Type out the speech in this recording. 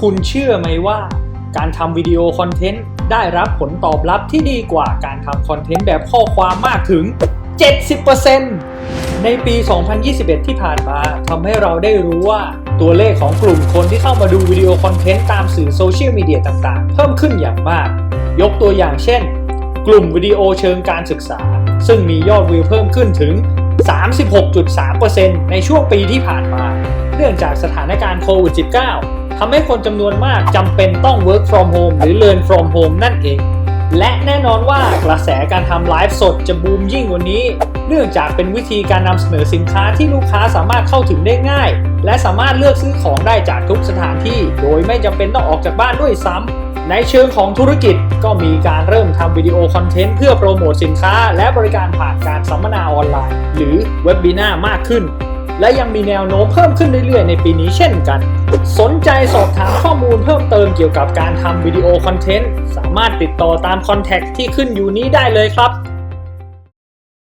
คุณเชื่อไหมว่า การทำวิดีโอคอนเทนต์ได้รับผลตอบรับที่ดีกว่าการทำคอนเทนต์แบบข้อความมากถึง 70%ในปี 2021 ที่ผ่านมาทำให้เราได้รู้ว่าตัวเลขของกลุ่มคนที่เข้ามาดูวิดีโอคอนเทนต์ตามสื่อโซเชียลมีเดียต่างๆ เพิ่มขึ้นอย่างมาก ยกตัวอย่างเช่น กลุ่มวิดีโอเชิงการศึกษา ซึ่งมียอดวิวเพิ่มขึ้นถึง 36.3%ในช่วงปีที่ผ่านมา เนื่องจากสถานการณ์โควิด -19 ทำให้คนจำนวนมากจำเป็นต้อง work from home หรือ learn from home นั่นเอง และแน่นอนว่ากระแสการทำไลฟ์สดจะบูมยิ่งกว่านี้ เนื่องจากเป็นวิธีการนำเสนอสินค้าที่ลูกค้าสามารถเข้าถึงได้ง่าย และสามารถเลือกซื้อของได้จากทุกสถานที่ โดยไม่จำเป็นต้องออกจากบ้านด้วยซ้ำในเชิงของธุรกิจก็มีการเริ่มทำวิดีโอคอนเทนต์เพื่อโปรโมทสินค้า และบริการผ่านการสัมมนาออนไลน์ หรือเว็บ i น a มากขึ้น และยังมีแนวโน้มเพิ่มขึ้นเรื่อยๆ ในปีนี้เช่นกัน สนใจสอบถามข้อมูลเพิ่มเติมเกี่ยวกับการทำวิดีโอคอนเทนต์ สามารถติดต่อตามคอนแทคที่ขึ้นอยู่นี้ได้เลยครับ